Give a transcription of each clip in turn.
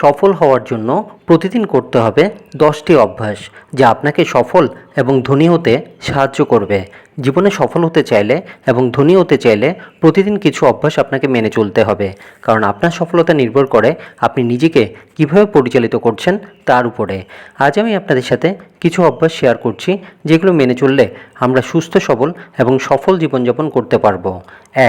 সফল হওয়ার জন্য প্রতিদিন করতে হবে দশটি অভ্যাস যা আপনাকে সফল এবং ধনী হতে সাহায্য করবে। জীবনে সফল হতে চাইলে এবং ধনী হতে চাইলে প্রতিদিন কিছু অভ্যাস আপনাকে মেনে চলতে হবে। কারণ আপনার সফলতা নির্ভর করে আপনি নিজেকে কীভাবে পরিচালিত করছেন তার উপরে। আজ আমি আপনাদের সাথে কিছু অভ্যাস শেয়ার করছি, যেগুলো মেনে চললে আমরা সুস্থ, সবল এবং সফল জীবনযাপন করতে পারব।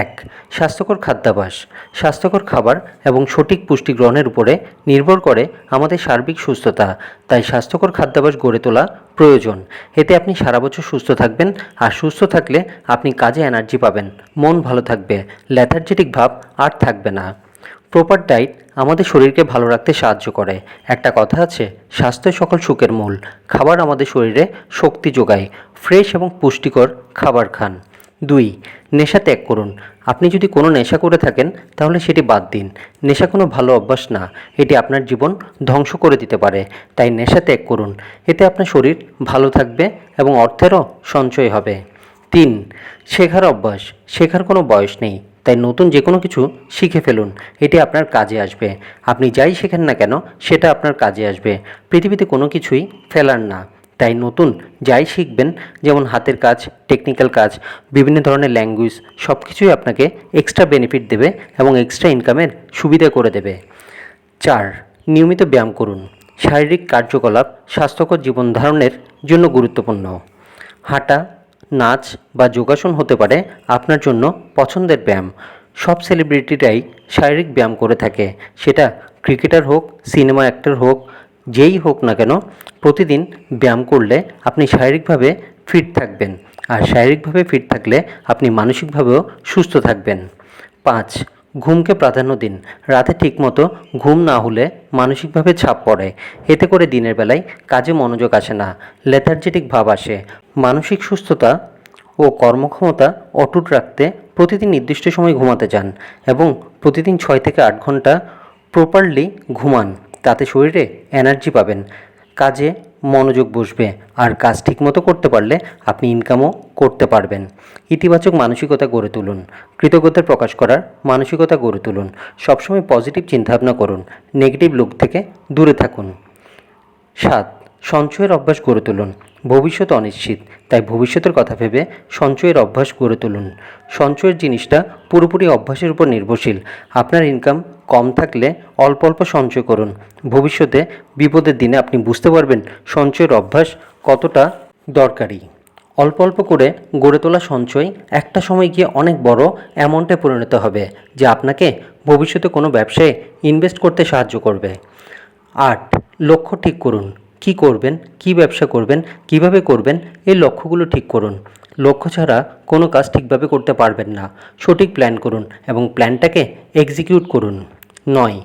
এক, স্বাস্থ্যকর খাদ্যাভ্যাস। স্বাস্থ্যকর খাবার এবং সঠিক পুষ্টি গ্রহণের উপরে নির্ভর করে আমাদের সার্বিক সুস্থতা, তাই স্বাস্থ্যকর খাদ্যাভ্যাস গড়ে তোলা প্রয়োজন। এতে আপনি সারা বছর সুস্থ থাকবেন, আর সুস্থ থাকলে আপনি কাজে এনার্জি পাবেন, মন ভালো থাকবে ল্যাথার্জেটিক ভাব আর থাকবে না। প্রপার ডায়েট আমাদের শরীরকে ভালো রাখতে সাহায্য করে। একটা কথা আছে স্বাস্থ্যই সকল সুখের মূল। খাবার আমাদের শরীরে শক্তি যোগায়। ফ্রেশ এবং পুষ্টিকর খাবার খান। দুই, নেশা ত্যাগ করুন। আপনি যদি কোনো নেশা করে থাকেন, তাহলে সেটি বাদ দিন। নেশা কোনো ভালো অভ্যাস না। এটি আপনার জীবন ধ্বংস করে দিতে পারে। তাই নেশা ত্যাগ করুন। এতে আপনার শরীর ভালো থাকবে এবং অর্থেরও সঞ্চয় হবে। তিন, শেখার অভ্যাস। শেখার কোনো বয়স নেই। তাই নতুন যে কোনো কিছু শিখে ফেলুন, এটি আপনার কাজে আসবে। আপনি যাই শেখেন না কেন, সেটা আপনার কাজে আসবে। পৃথিবীতে কোনো কিছুই ফেলার না। তাই নতুন যাই শিখবেন, যেমন হাতের কাজ টেকনিক্যাল কাজ, বিভিন্ন ধরনের ল্যাঙ্গুয়েজ সব কিছুই আপনাকে এক্সট্রা বেনিফিট দেবে এবং এক্সট্রা ইনকামের সুবিধা করে দেবে। চার, নিয়মিত ব্যায়াম করুন। শারীরিক কার্যকলাপ স্বাস্থ্যকর জীবন ধারণের জন্য গুরুত্বপূর্ণ। হাঁটা নাচ বা যোগাসন হতে পারে আপনার জন্য পছন্দের ব্যায়াম। সব সেলিব্রিটিরাই শারীরিক ব্যায়াম করে থাকে। সেটা ক্রিকেটার হোক, সিনেমা অ্যাক্টর হোক, যেই হোক না কেন, প্রতিদিন ব্যায়াম করলে আপনি শারীরিকভাবে ফিট থাকবেন। আর শারীরিকভাবে ফিট থাকলে আপনি মানসিকভাবেও সুস্থ থাকবেন। পাঁচ ঘুমকে প্রাধান্য দিন। রাতে ঠিকমতো ঘুম না হলে মানসিকভাবে ছাপ পড়ে। এতে করে দিনের বেলায় কাজে মনোযোগ আসে না। লেথার্জেটিক ভাব আসে। মানসিক সুস্থতা ও কর্মক্ষমতা অটুট রাখতে প্রতিদিন নির্দিষ্ট সময় ঘুমাতে যান এবং প্রতিদিন ছয় থেকে আট ঘণ্টা প্রপারলি ঘুমান। তাতে শরীরে এনার্জি পাবেন। কাজে মনোযোগ বসবে আর কাজ ঠিকমতো করতে পারলে আপনি ইনকামও করতে পারবেন। ইতিবাচক মানসিকতা গড়ে তুলুন, কৃতজ্ঞতা প্রকাশ করার মানসিকতা গড়ে তুলুন, সবসময় পজিটিভ চিন্তাভাবনা করুন নেগেটিভ লোক থেকে দূরে থাকুন। সাত সঞ্চয়ের অভ্যাস গড়ে তুলুন। ভবিষ্যৎ অনিশ্চিত, তাই ভবিষ্যতের কথা ভেবে সঞ্চয়ের অভ্যাস গড়ে তুলুন। সঞ্চয়ের জিনিসটা পুরোপুরি অভ্যাসের উপর নির্ভরশীল। আপনার ইনকাম কম থাকলে অল্প অল্প সঞ্চয় করুন। ভবিষ্যতে বিপদের দিনে আপনি বুঝতে পারবেন সঞ্চয়ের অভ্যাস কতটা দরকারি। অল্প অল্প করে গড়ে তোলা সঞ্চয় একটা সময় গিয়ে অনেক বড় অ্যামাউন্টে পরিণত হবে, যা আপনাকে ভবিষ্যতে কোনো ব্যবসায় ইনভেস্ট করতে সাহায্য করবে। আট, লক্ষ্য ঠিক করুন। কি করবেন, কি ব্যবসা করবেন, কীভাবে করবেন, এই লক্ষ্যগুলো ঠিক করুন। লক্ষ্য ছাড়া কোনো কাজ ঠিকভাবে করতে পারবেন না। সঠিক প্ল্যান করুন এবং প্ল্যানটাকে এক্সিকিউট করুন। নয়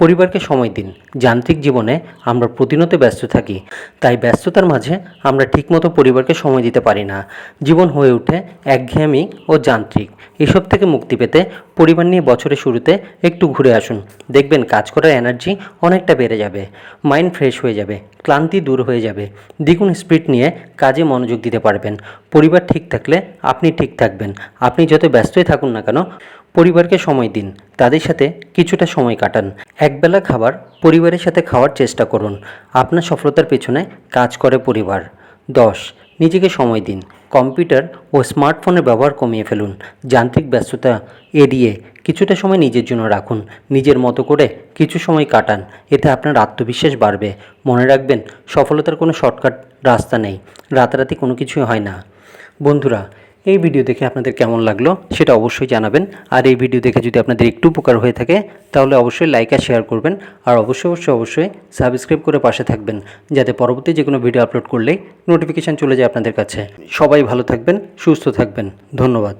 পরিবারকে সময় দিন। যান্ত্রিক জীবনে আমরা প্রতিনিয়ত ব্যস্ত থাকি। তাই ব্যস্ততার মাঝে আমরা ঠিকমতো পরিবারকে সময় দিতে পারি না। জীবন হয়ে ওঠে একঘেয়েমি ও যান্ত্রিক। এসব থেকে মুক্তি পেতে পরিবার নিয়ে বছরের শুরুতে একটু ঘুরে আসুন। দেখবেন কাজ করার এনার্জি অনেকটা বেড়ে যাবে। মাইন্ড ফ্রেশ হয়ে যাবে, ক্লান্তি দূর হয়ে যাবে। দ্বিগুণ স্পিড নিয়ে কাজে মনোযোগ দিতে পারবেন। পরিবার ঠিক থাকলে আপনি ঠিক থাকবেন। আপনি যত ব্যস্তই থাকুন না কেন, পরিবারকে সময় দিন। তাদের সাথে কিছুটা সময় কাটান। একবেলা খাবার, পরিবারের সাথে খাওয়ার চেষ্টা করুন। আপনার সফলতার পেছনে কাজ করে পরিবার। দশ, নিজেকে সময় দিন। কম্পিউটার ও স্মার্টফোনের ব্যবহার কমিয়ে ফেলুন। যান্ত্রিক ব্যস্ততা এড়িয়ে কিছুটা সময় নিজের জন্য রাখুন। নিজের মতো করে কিছু সময় কাটান। এতে আপনার আত্মবিশ্বাস বাড়বে। মনে রাখবেন, সফলতার কোনো শর্টকাট রাস্তা নেই। রাতারাতি কোনো কিছুই হয় না। বন্ধুরা এই ভিডিও দেখে আপনাদের কেমন লাগল সেটা অবশ্যই জানাবেন। আর এই ভিডিও দেখে যদি আপনাদের একটু উপকার হয়ে থাকে, তাহলে অবশ্যই লাইক আর শেয়ার করবেন। আর অবশ্যই অবশ্যই অবশ্যই সাবস্ক্রাইব করে পাশে থাকবেন, যাতে পরবর্তী যে কোনো ভিডিও আপলোড করলেই নোটিফিকেশান চলে যায় আপনাদের কাছে। সবাই ভালো থাকবেন, সুস্থ থাকবেন। ধন্যবাদ।